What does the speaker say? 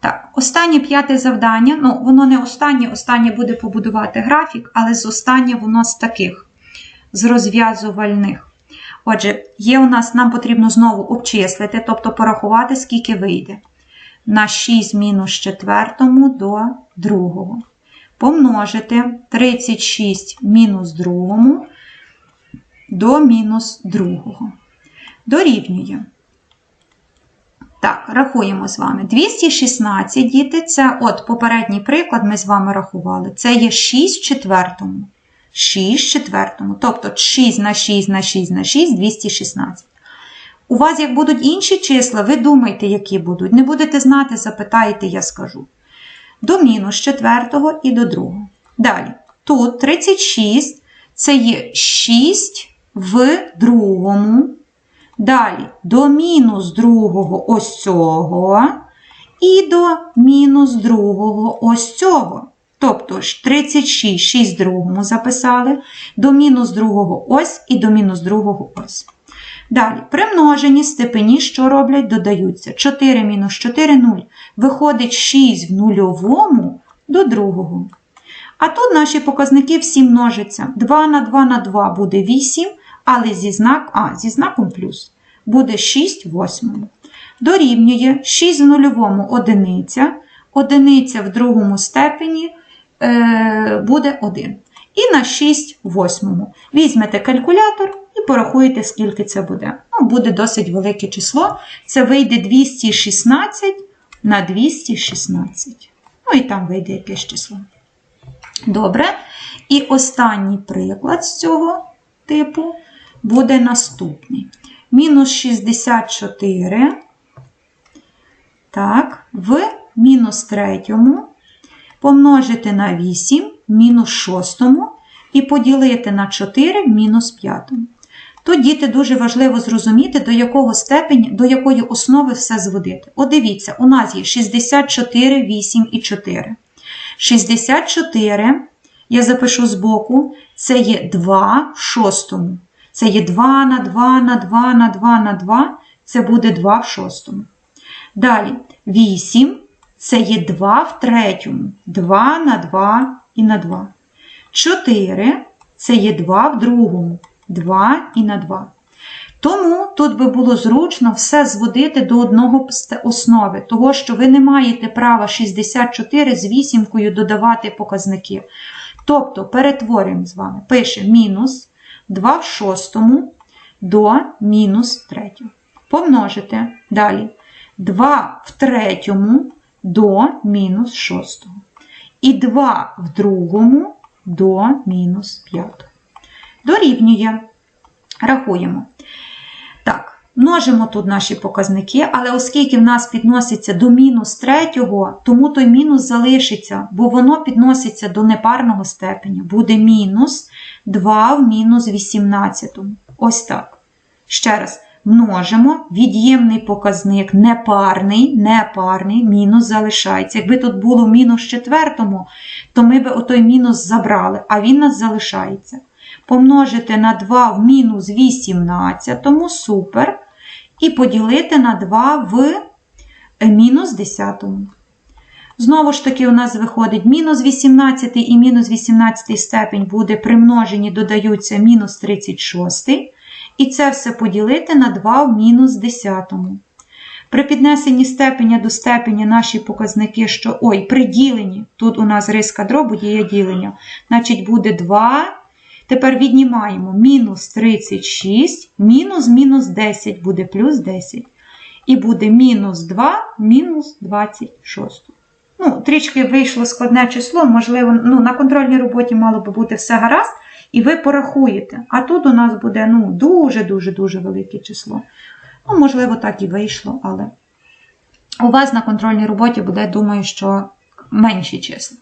Так, останнє п'яте завдання. Ну, воно не останнє, останнє буде побудувати графік, але з останнє воно з таких, з розв'язувальних. Отже, є у нас, нам потрібно знову обчислити, тобто порахувати, скільки вийде. На 6 мінус четвертому до другого. Помножити 36 мінус другому до мінус другого. Дорівнює. Так, рахуємо з вами. 216 діти, це от попередній приклад ми з вами рахували. Це є 6 в четвертому. 6 в четвертому. Тобто 6 на 6 на 6 на 6 216. У вас, як будуть інші числа, ви думайте, які будуть. Не будете знати, запитаєте, я скажу. До мінус четвертого і до другого. Далі. Тут 36 це є 6 в другому. Далі до мінус другого ось цього. І до мінус другого ось цього. Тобто ж 36, 6 в другому записали, до мінус другого ось і до мінус другого ось. Далі, при множенні степені, що роблять, додаються. 4 мінус 4 0. Виходить 6 в нульовому до другого. А тут наші показники всі множаться. 2 на 2 на 2 буде 8, але зі, знак, а, зі знаком плюс буде 6 восьмому. Дорівнює 6 в нульовому одиниця, одиниця в другому степені е, буде 1. І на 6 в восьмому. Візьмете калькулятор і порахуєте, скільки це буде. Ну, буде досить велике число. Це вийде 216 на 216. Ну і там вийде якесь число. Добре. І останній приклад з цього типу буде наступний. Мінус 64. Так, в мінус третьому помножити на 8 мінус шостому і поділити на 4 мінус п'ятому. Тут, діти, дуже важливо зрозуміти, до якого степені, до якої основи все зводити. От дивіться, у нас є 64, 8 і 4. 64, я запишу збоку, це є 2 в шостому. Це є 2 на 2 на 2 на 2 на 2, це буде 2 в шостому. Далі 8 це є 2 в третьому. 2 на 2 і на 2. 4 це є 2 в другому. 2 і на 2. Тому тут би було зручно все зводити до одного основи, того, що ви не маєте права 64 з вісімкою додавати показники. Тобто перетворюємо з вами, пишемо мінус 2 в шостому до мінус третього. Помножити далі 2 в третьому до мінус шостого. І 2 в другому до мінус п'ятого. Дорівнює. Рахуємо. Множимо тут наші показники, але оскільки в нас підноситься до мінус третього, тому той мінус залишиться, бо воно підноситься до непарного степеня. Буде мінус 2 в мінус 18. Ось так. Ще раз. Множимо від'ємний показник непарний, непарний, мінус залишається. Якби тут було мінус четвертому, то ми би отой мінус забрали, а він нас залишається. Помножити на 2 в мінус 18, супер. І поділити на 2 в мінус 10. Знову ж таки, у нас виходить мінус 18 і мінус 18 степень буде примножені, додаються мінус 36. І це все поділити на 2 в мінус 10. При піднесенні степеня до степеня наші показники, що ой, при діленні, тут у нас риска дробу є ділення, значить буде 2. Тепер віднімаємо мінус 36, мінус мінус 10 буде плюс 10. І буде мінус 2, мінус 26. Ну, Трішки вийшло складне число, можливо, ну, на контрольній роботі мало би бути все гаразд, і ви порахуєте. А тут у нас буде ну, дуже-дуже-дуже велике число. Ну, можливо, так і вийшло, але у вас на контрольній роботі буде, думаю, що менші числа.